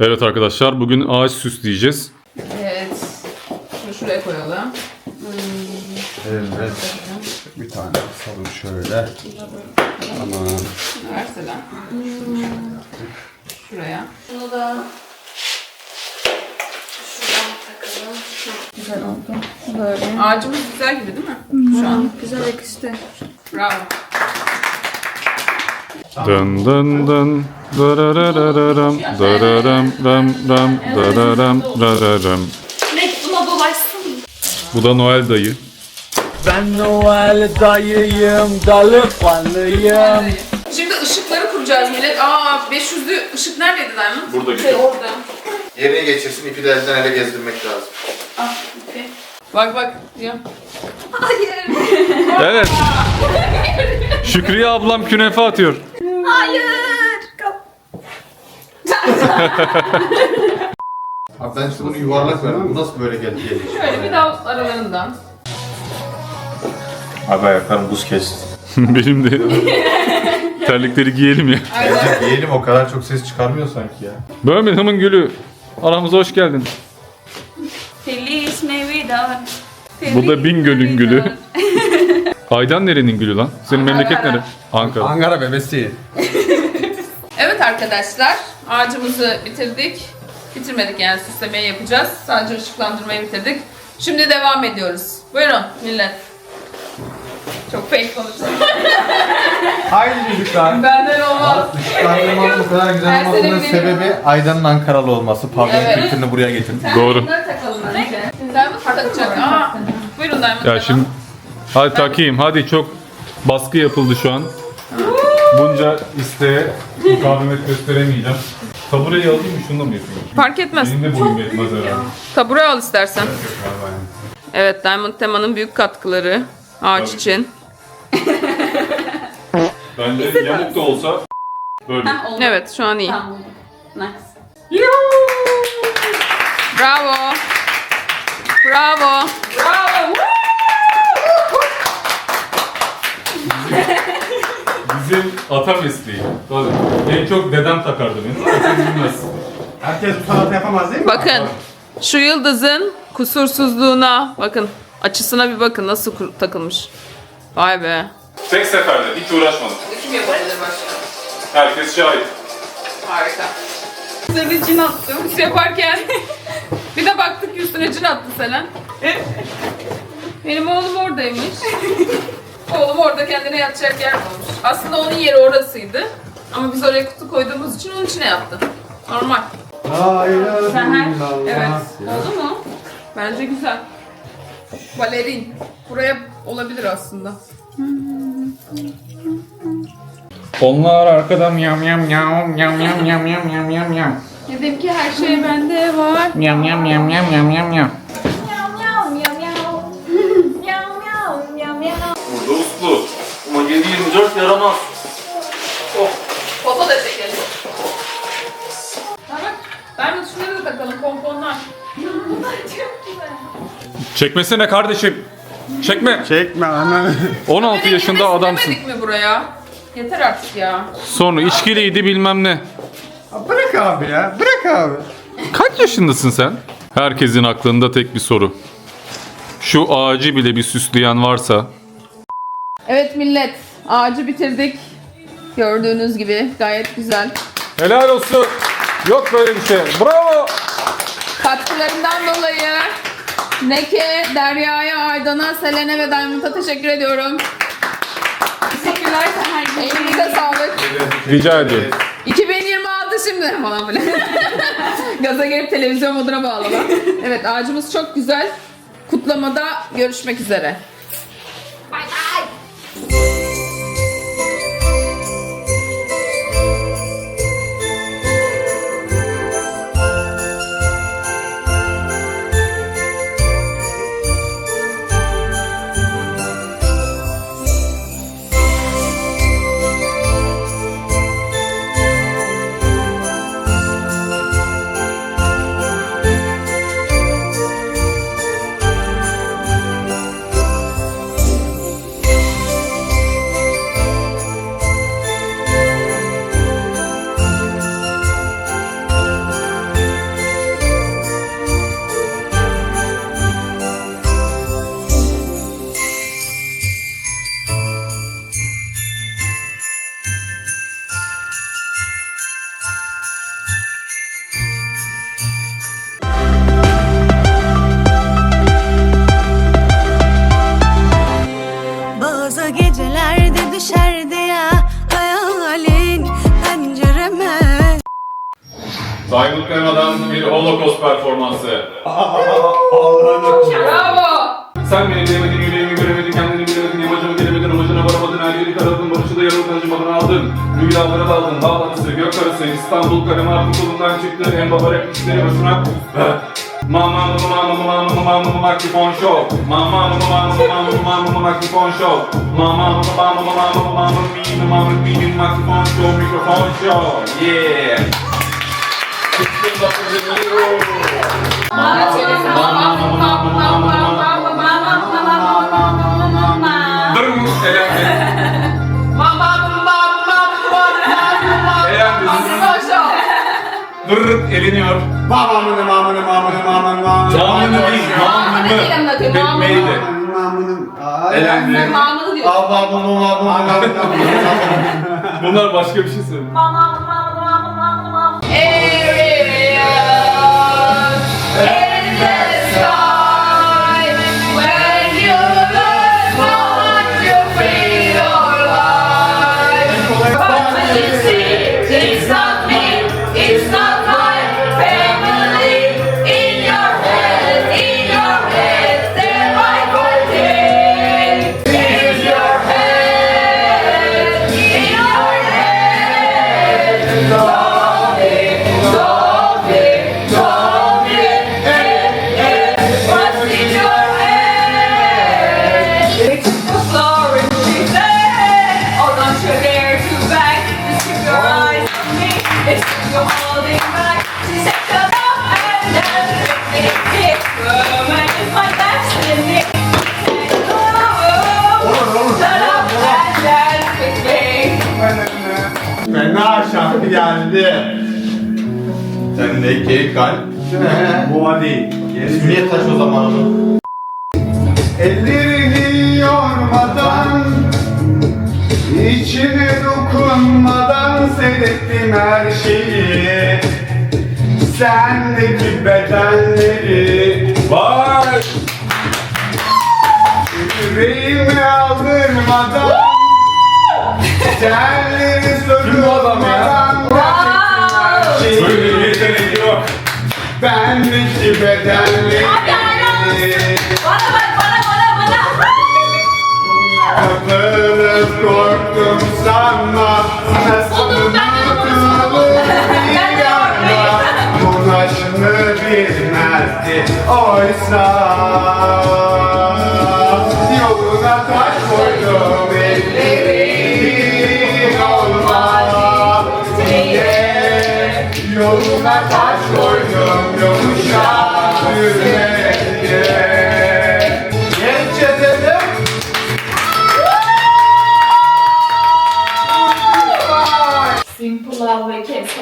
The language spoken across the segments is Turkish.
Evet arkadaşlar bugün ağaç süsleyeceğiz. Evet. Şunu şuraya koyalım. Evet. Bir tane salın şöyle. Tamam. Versene. Şuraya. Bunu da şuradan takalım. Güzel oldu. Böyle. Ağacımız güzel gibi değil mi? Şu an güzel yakıştı. Bravo. Dın dın dın dararararam dararam ram ram dararam. Ne buna dolaşsın. Bu da Noel dayı. Ben Noel dayıyım, dalı fanlıyım. Şimdi ışıkları kuracağız millet. Aa 500'lü ışık neredeydi Diamond? Burada Şey orada. Yerine geçirsin ipi de elden ele gezdirmek lazım. Ah gitti. Bak bak diyor. Hayır. Evet. Şükriye ablam künefe atıyor. Hayır. Kap. Abi ben size bunu yuvarlak verdim. Bu nasıl böyle geldi? Şöyle bir dal aralarından. Abi ayaklarım buz kesti. Benim de terlikleri giyelim ya. Bence giyelim o kadar çok ses çıkarmıyor sanki ya. Birmingham'ın gülü. Aramıza hoş geldin. Feliz Navidad. Bu da Bingöl'ün gülü. Aydan nerenin gülü lan? Senin memleket nere? Ankara. Ankara bebesi. Evet arkadaşlar ağacımızı bitirdik. Bitirmedik yani süslemeyi yapacağız. Sadece ışıklandırmayı bitirdik. Şimdi devam ediyoruz. Buyurun millet. Çok fake konuştum. Haydi çocuklar. Benden olmaz. Işıklandırmanın bu kadar Her güzel sene olmasının bir sebebi Aydan'ın Ankaralı olması. Pavyon Evet. kültürünü buraya getirdi. Doğru. Bunları takalım önce. Diamond takacak. Aa, buyurun Diamond. Ya şimdi hadi takayım hadi çok baskı yapıldı şu an. Bunca isteğe mukavemet gösteremeyeceğim. Tabureyi alayım mı şunu da mı yapayım? Fark etmez. Benim de boyum yetmez herhalde. Tabure al istersen. Evet Diamond Tema'nın büyük katkıları ağaç Tabii. için. Bence yamuk da olsa böyle. Ha, oldu. Evet şu an iyi. Tamam oldu. Nice. Bravo. Bravo. Bravo. Bizim ata mesleği. Tabii. En çok dedem takardı beni. Kimse bilmez. Herkes bu sanatı yapamaz değil mi? Bakın şu yıldızın kusursuzluğuna bakın açısına bir bakın nasıl kur- takılmış. Vay be. Tek seferde hiç uğraşmadım. Kim yapabilir başka? Herkes şahit. Harika. Üstüne cin attım. Biz yaparken bir de baktık üstüne cin attı Selen. Benim oğlum oradaymış. Oğlum orada kendine yatacak yer bulmuş. Aslında onun yeri orasıydı. Ama biz oraya kutu koyduğumuz için onun içine yattı. Normal. Evet. Oldu mu? Bence güzel. Balerin. Buraya olabilir aslında. Onlar arkadan yam yam yam yam yam yam yam yam yam yam. Dedim ki her şey bende var. Yam yam yam yam yam yam yam. 24 yaramaz. Oh. Foto da çekelim. Bak, ben de şunları da takalım, pomponlar. Çekmesene kardeşim. Çekme. Çekme anne. 16 yaşında adamsın. demedik mi buraya? Yeter artık ya. Sonra içkiliydi bilmem ne. Bırak abi ya. Bırak abi. Kaç yaşındasın sen? Herkesin aklında tek bir soru. Şu ağacı bile bir süsleyen varsa Evet millet, ağacı bitirdik. Gördüğünüz gibi gayet güzel. Helal olsun. Yok böyle bir şey. Bravo. Katkılarından dolayı Neke, Derya'ya, Aydan'a, Selen'e ve Diamond'a teşekkür ediyorum. Teşekkürler her gün. Elinize sağlık. Rica ediyorum. 2026 şimdi falan böyle. Gaza gelip televizyon moduna bağlama. Evet ağacımız çok güzel. Kutlamada görüşmek üzere. Bye bye. Sen beni bilemedin, yüreğimi göremedin, kendini bilemedin, imajımı gelemedin, amacına varamadın, her yeri taradın, barışı da yarılıp acımadın aldın. Rüyalara daldın, dağ arası, gök arası, İstanbul karımı artık kolundan çıktı, en baba rap işleri başına. Mama mama mama mama mama mama mikrofon show. Mama mama mama mama mama mama mikrofon show. Mama mama mama mama mama mama mini mama mini mikrofon show, mikrofon show. Yeah. Mama, mama, mama, mama, mama, Dırırıp eleniyor. Mamını mamını mamını mamını mamını. Mamını değil, mamını. Bilmeydi. Mamını. Elendi. Mamını diyor. Abla bunu mamını. Bunlar başka bir şey söylüyor. Mamını mamını mamını mamını. Eee. Şarkı geldi. Sendeki kalp. Bu hadi. Niye taş o zaman onu? Ellerini yormadan içine dokunmadan seyrettim her şeyi Sendeki bedenleri Vay! Yüreğimi aldırmadan Terleri sorulmadan Wow. Böyle bir yetenek yok. Benlik bedenli Abi ayran. Bana bana bana bana. Kapılıp korktum sanma Nasıl Oğlum, bir Ben de yandan Bulaşımı bilmezdi Oysa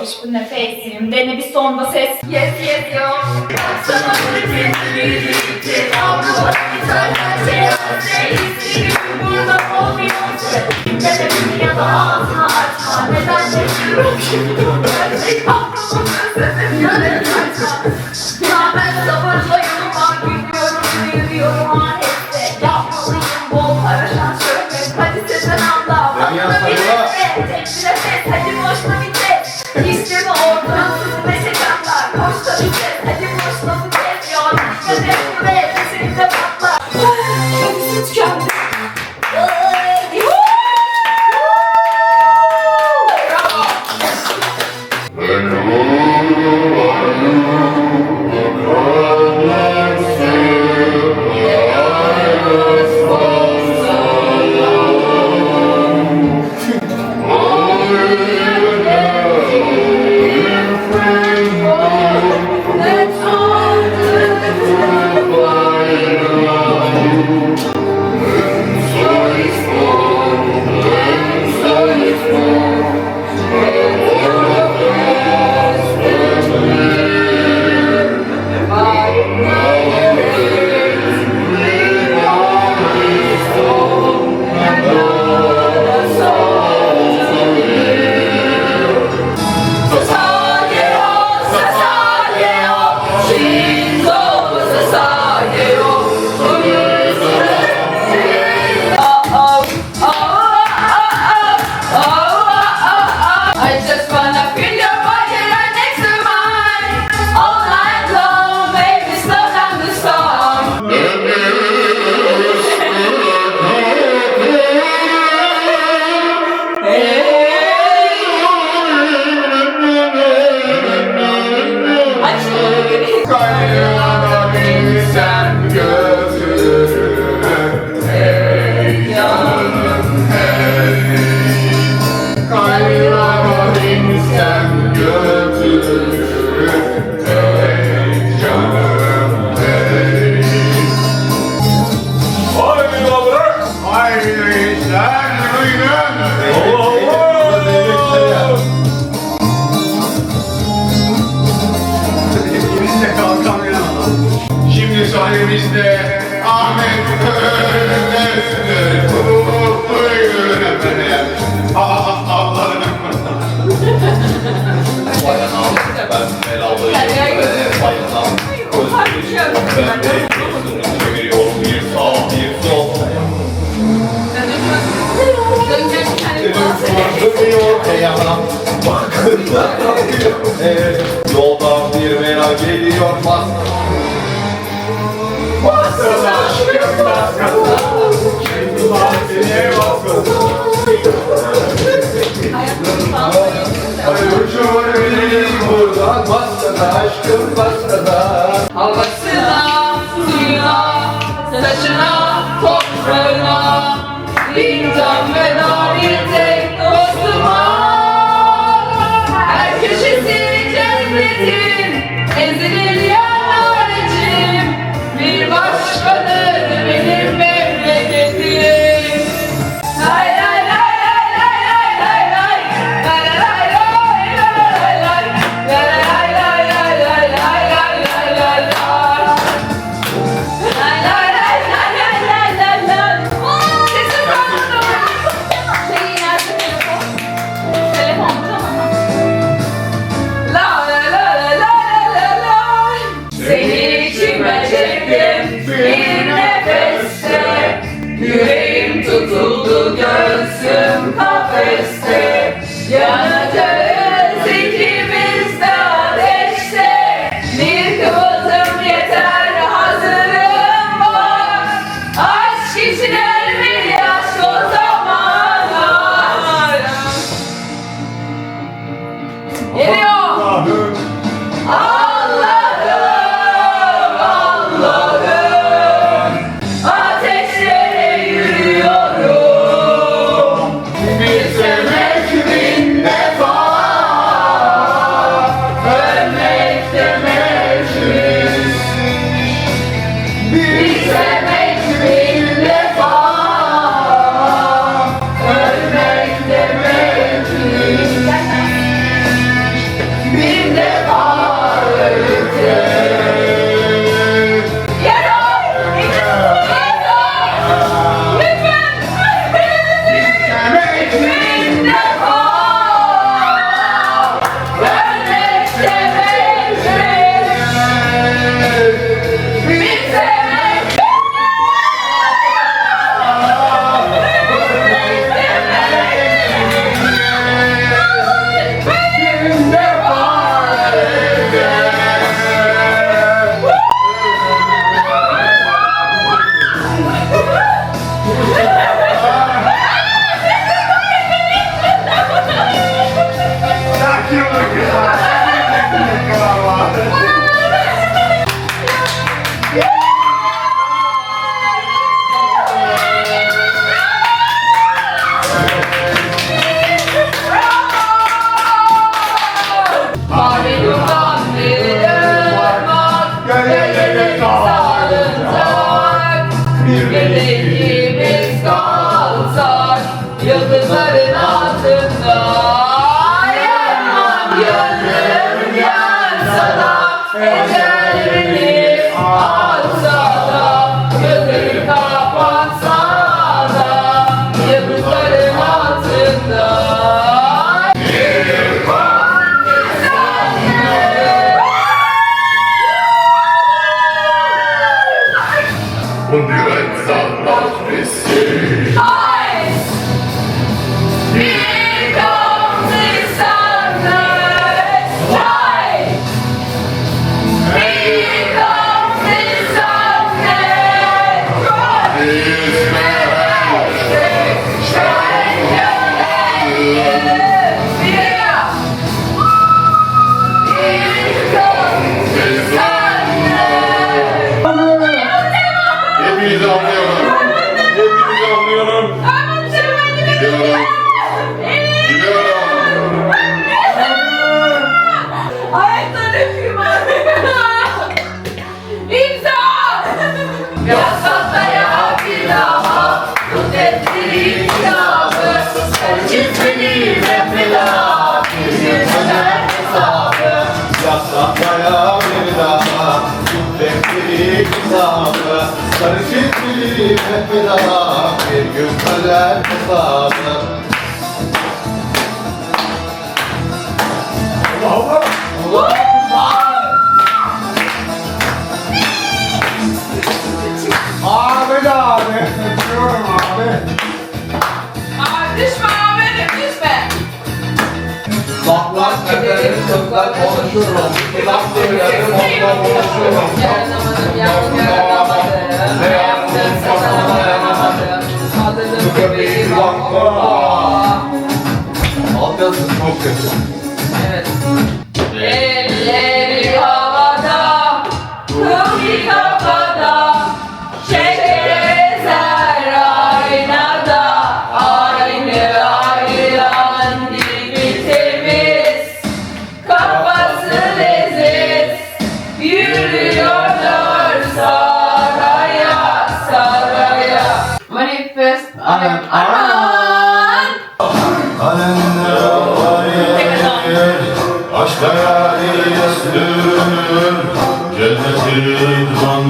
Coşku nefesimde ne bir sonda ses. Yes yes yo. Sana bütün birlikte Avrupa İtalya Seyahatte İstiyorum burada olmuyorsa Ne de dünyada ağzını açma Neden yaşıyorum şimdi bu gerçek Aklımın sesini yönet kaçma Ya ben sabırlıyım İşte bu ortam sizinle şekerler. Koş da bize. Hadi koş nasıl geliyor. Dikkat et buraya. Kesinlikle patlar. Hadi süt. bizde Ahmet Özdemir Buyurun efendim Allah'ını Bayan al, ben bel alayım Bayan al, özgürüm Ben de gözünü çeviriyorum Bir sağ, bir sol Dönüyor eyana Bakın da Yoldan bir mera geliyor Bas Uçur benim buradan Basra'da aşkım Basra'da heaven is. Bir daha bir gün kader hesabı Abi de abi. Öpüyorum abi. Aa düşme abi düşme. Baklar efendim sözler konuşurum Kitap devlerim onunla konuşurum Yaranamadım yavrum yaranamadım. Dayanamadım. Adını bebeğim Altyazı çok kötü Evet. Elleri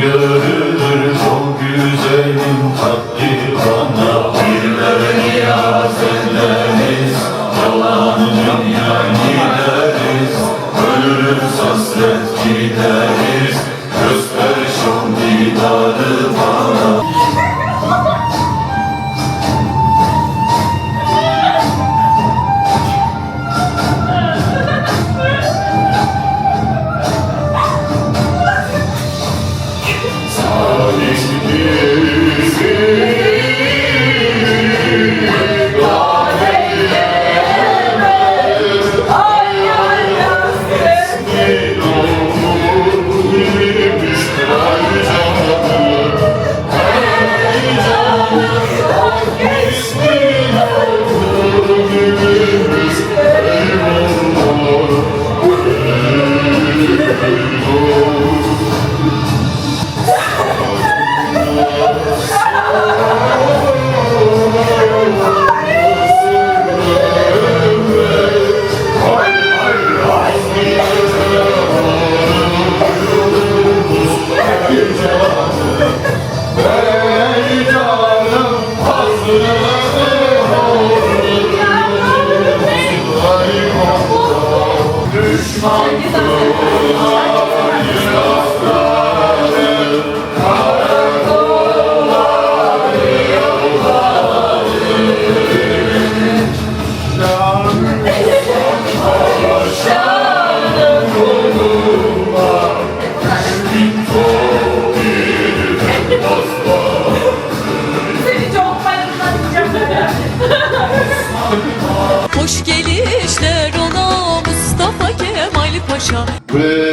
görür Çok güzelim tatlı Kemal Paşa